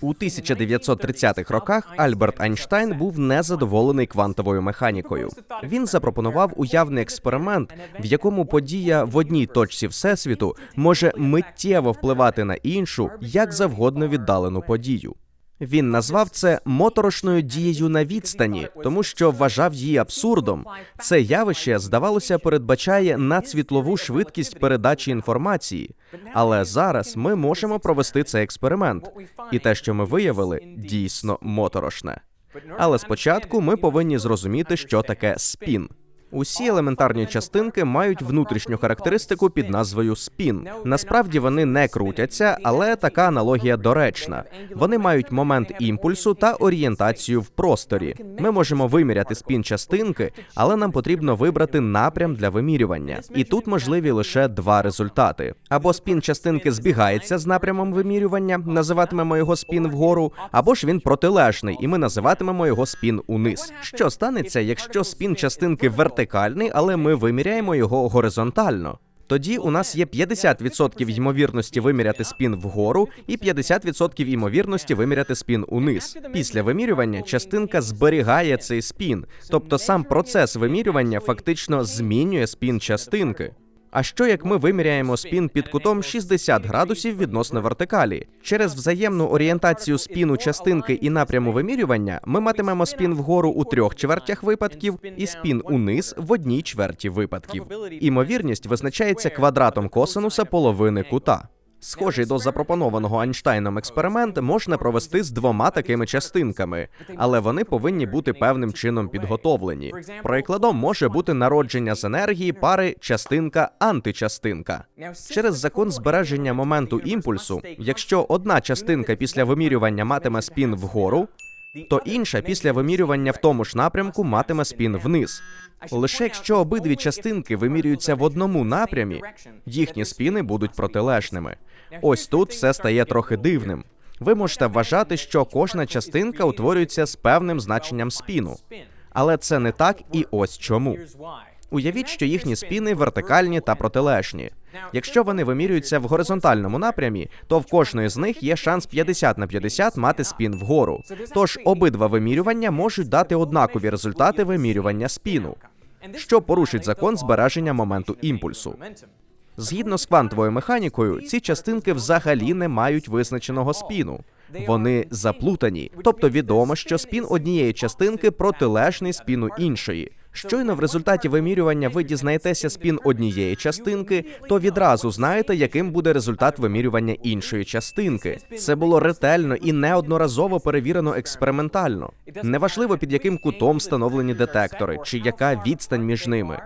У 1930-х роках Альберт Айнштайн був незадоволений квантовою механікою. Він запропонував уявний експеримент, в якому подія в одній точці всесвіту може миттєво впливати на іншу, як завгодно віддалену подію. Він назвав це моторошною дією на відстані, тому що вважав її абсурдом. Це явище, здавалося, передбачає надсвітлову швидкість передачі інформації. Але зараз ми можемо провести цей експеримент, і те, що ми виявили, дійсно моторошне. Але спочатку ми повинні зрозуміти, що таке спін. Усі елементарні частинки мають внутрішню характеристику під назвою спін. Насправді вони не крутяться, але така аналогія доречна. Вони мають момент імпульсу та орієнтацію в просторі. Ми можемо виміряти спін частинки, але нам потрібно вибрати напрям для вимірювання. І тут можливі лише два результати: або спін частинки збігається з напрямом вимірювання, називатимемо його спін вгору, або ж він протилежний, і ми називатимемо його спін униз. Що станеться, якщо спін частинки вертикальний, але ми виміряємо його горизонтально? Тоді у нас є 50% ймовірності виміряти спін вгору і 50% ймовірності виміряти спін униз. Після вимірювання частинка зберігає цей спін, тобто сам процес вимірювання фактично змінює спін частинки. А що як ми виміряємо спін під кутом 60 градусів відносно вертикалі? Через взаємну орієнтацію спіну частинки і напряму вимірювання ми матимемо спін вгору у трьох чвертях випадків і спін униз в одній чверті випадків. Імовірність визначається квадратом косинуса половини кута. Схожий до запропонованого Айнштайном експеримент можна провести з двома такими частинками, але вони повинні бути певним чином підготовлені. Прикладом може бути народження з енергії пари частинка-античастинка. Через закон збереження моменту імпульсу, якщо одна частинка після вимірювання матиме спін вгору, то інша після вимірювання в тому ж напрямку матиме спін вниз. Лише якщо обидві частинки вимірюються в одному напрямі, їхні спіни будуть протилежними. Ось тут все стає трохи дивним. Ви можете вважати, що кожна частинка утворюється з певним значенням спіну. Але це не так, і ось чому. Уявіть, що їхні спіни вертикальні та протилежні. Якщо вони вимірюються в горизонтальному напрямі, то в кожної з них є шанс 50 на 50 мати спін вгору. Тож обидва вимірювання можуть дати однакові результати вимірювання спіну, що порушить закон збереження моменту імпульсу. Згідно з квантовою механікою, ці частинки взагалі не мають визначеного спіну. Вони заплутані, тобто відомо, що спін однієї частинки протилежний спіну іншої. Щойно в результаті вимірювання ви дізнаєтеся спін однієї частинки, то відразу знаєте, яким буде результат вимірювання іншої частинки. Це було ретельно і неодноразово перевірено експериментально. Неважливо під яким кутом встановлені детектори, чи яка відстань між ними.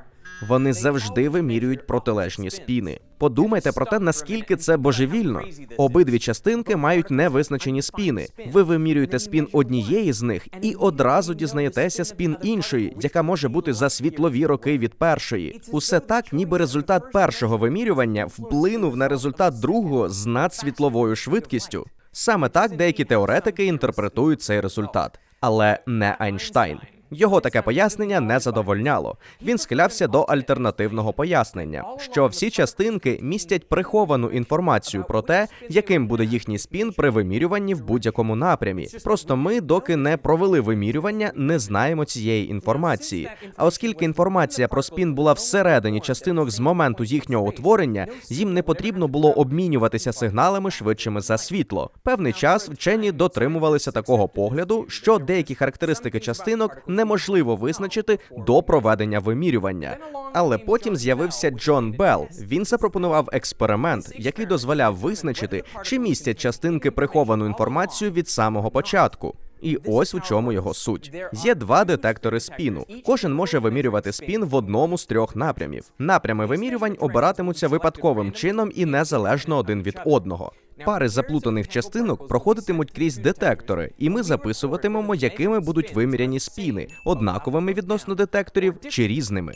Вони завжди вимірюють протилежні спіни. Подумайте про те, наскільки це божевільно. Обидві частинки мають невизначені спіни. Ви вимірюєте спін однієї з них і одразу дізнаєтеся спін іншої, яка може бути за світлові роки від першої. Усе так, ніби результат першого вимірювання вплинув на результат другого з надсвітловою швидкістю. Саме так деякі теоретики інтерпретують цей результат, але не Айнштайн. Його таке пояснення не задовольняло. Він схилявся до альтернативного пояснення, що всі частинки містять приховану інформацію про те, яким буде їхній спін при вимірюванні в будь-якому напрямі. Просто ми, доки не провели вимірювання, не знаємо цієї інформації. А оскільки інформація про спін була всередині частинок з моменту їхнього утворення, їм не потрібно було обмінюватися сигналами швидшими за світло. Певний час вчені дотримувалися такого погляду, що деякі характеристики частинок неможливо визначити до проведення вимірювання. Але потім з'явився Джон Белл. Він запропонував експеримент, який дозволяв визначити, чи містять частинки приховану інформацію від самого початку. І ось у чому його суть. Є два детектори спіну. Кожен може вимірювати спін в одному з трьох напрямів. Напрями вимірювань обиратимуться випадковим чином і незалежно один від одного. Пари заплутаних частинок проходитимуть крізь детектори, і ми записуватимемо, якими будуть виміряні спіни, однаковими відносно детекторів чи різними.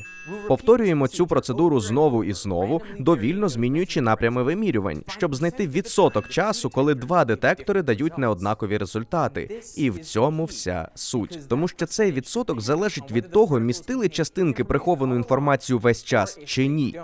Повторюємо цю процедуру знову і знову, довільно змінюючи напрями вимірювань, щоб знайти відсоток часу, коли два детектори дають неоднакові результати. І в цьому вся суть, тому що цей відсоток залежить від того, містили частинки приховану інформацію весь час чи ні.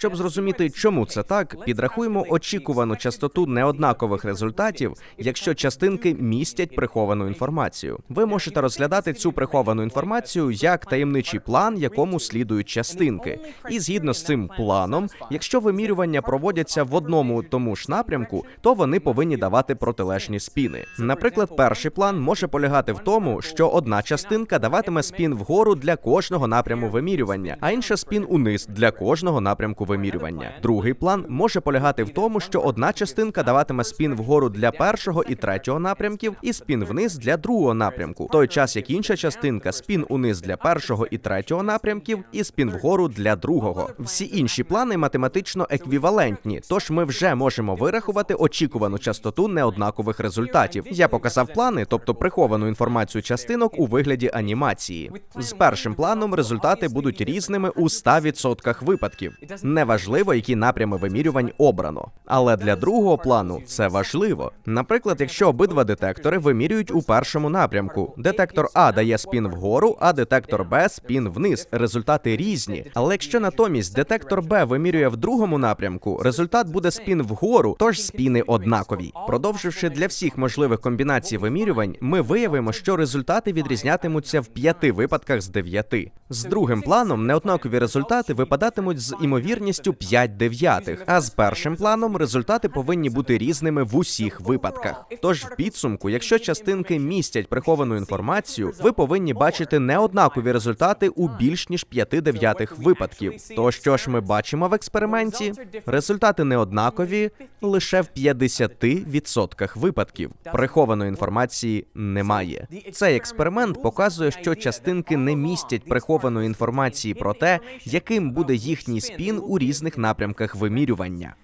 Щоб зрозуміти, чому це так, підрахуємо очікувану частоту неоднакових результатів, якщо частинки містять приховану інформацію. Ви можете розглядати цю приховану інформацію як таємничий план, якому слідують частинки. І згідно з цим планом, якщо вимірювання проводяться в одному тому ж напрямку, то вони повинні давати протилежні спіни. Наприклад, перший план може полягати в тому, що одна частинка даватиме спін вгору для кожного напряму вимірювання, а інша спін униз для кожного напрямку вимірювання. Другий план може полягати в тому, що одна частинка даватиме спін вгору для першого і третього напрямків, і спін вниз для другого напрямку, в той час як інша частинка спін униз для першого і третього напрямків, і спін вгору для другого. Всі інші плани математично еквівалентні, тож ми вже можемо вирахувати очікувану частоту неоднакових результатів. Я показав плани, тобто приховану інформацію частинок у вигляді анімації. З першим планом результати будуть різними у 100% випадків. Неважливо, які напрями вимірювань обрано. Але для другого плану це важливо. Наприклад, якщо обидва детектори вимірюють у першому напрямку, детектор А дає спін вгору, а детектор Б спін вниз. Результати різні. Але якщо натомість детектор Б вимірює в другому напрямку, результат буде спін вгору, тож спіни однакові. Продовживши для всіх можливих комбінацій вимірювань, ми виявимо, що результати відрізнятимуться в п'яти випадках з дев'яти. З другим планом неоднакові результати випадатимуть з імовірністю 5 дев'ятих, а з першим планом результати повинні бути різними в усіх випадках. Тож в підсумку, якщо частинки містять приховану інформацію, ви повинні бачити неоднакові результати у більш ніж 5 дев'ятих випадків. То що ж ми бачимо в експерименті? Результати неоднакові лише в 50% випадків. Прихованої інформації немає. Цей експеримент показує, що частинки не містять прихованої інформації про те, яким буде їхній спін у різних напрямках вимірювання.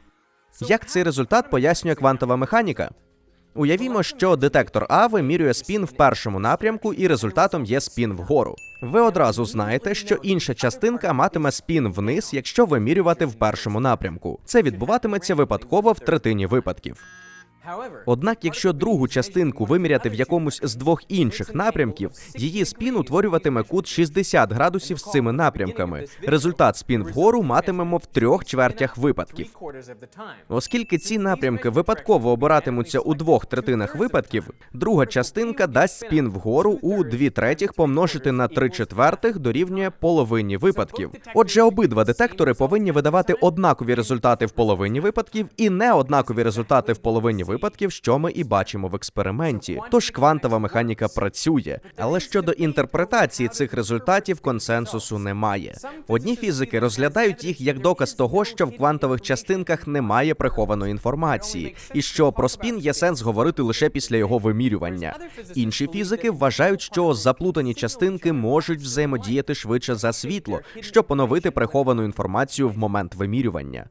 Як цей результат пояснює квантова механіка? Уявімо, що детектор А вимірює спін в першому напрямку, і результатом є спін вгору. Ви одразу знаєте, що інша частинка матиме спін вниз, якщо вимірювати в першому напрямку. Це відбуватиметься випадково в третині випадків. Однак, якщо другу частинку виміряти в якомусь з двох інших напрямків, її спін утворюватиме кут 60 градусів з цими напрямками. Результат спін вгору матимемо в трьох чвертях випадків. Оскільки ці напрямки випадково обиратимуться у двох третинах випадків, друга частинка дасть спін вгору у дві третіх помножити на три четвертих дорівнює половині випадків. Отже, обидва детектори повинні видавати однакові результати в половині випадків і неоднакові результати в половині випадків, що ми і бачимо в експерименті. Тож квантова механіка працює, але щодо інтерпретації цих результатів консенсусу немає. Одні фізики розглядають їх як доказ того, що в квантових частинках немає прихованої інформації, і що про спін є сенс говорити лише після його вимірювання. Інші фізики вважають, що заплутані частинки можуть взаємодіяти швидше за світло, щоб поновити приховану інформацію в момент вимірювання.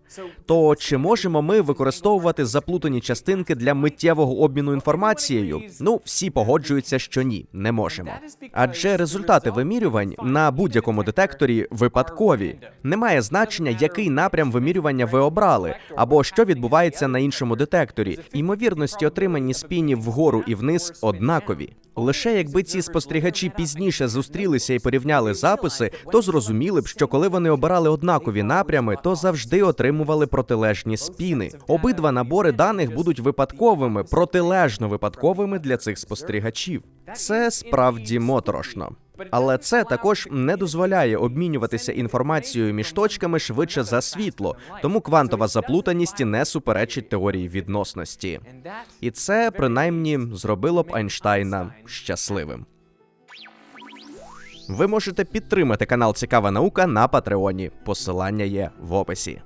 То чи можемо ми використовувати заплутані частинки для миттєвого обміну інформацією? Ну, всі погоджуються, що ні, не можемо. Адже результати вимірювань на будь-якому детекторі випадкові. Немає значення, який напрям вимірювання ви обрали, або що відбувається на іншому детекторі. Ймовірності отримані спінів вгору і вниз однакові. Лише якби ці спостерігачі пізніше зустрілися і порівняли записи, то зрозуміли б, що коли вони обирали однакові напрями, то завжди отримували протилежні спіни. Обидва набори даних будуть випадковими, протилежно випадковими для цих спостерігачів. Це справді моторошно. Але це також не дозволяє обмінюватися інформацією між точками швидше за світло, тому квантова заплутаність не суперечить теорії відносності. І це принаймні зробило б Айнштайна щасливим. Ви можете підтримати канал Цікава наука на Патреоні. Посилання є в описі.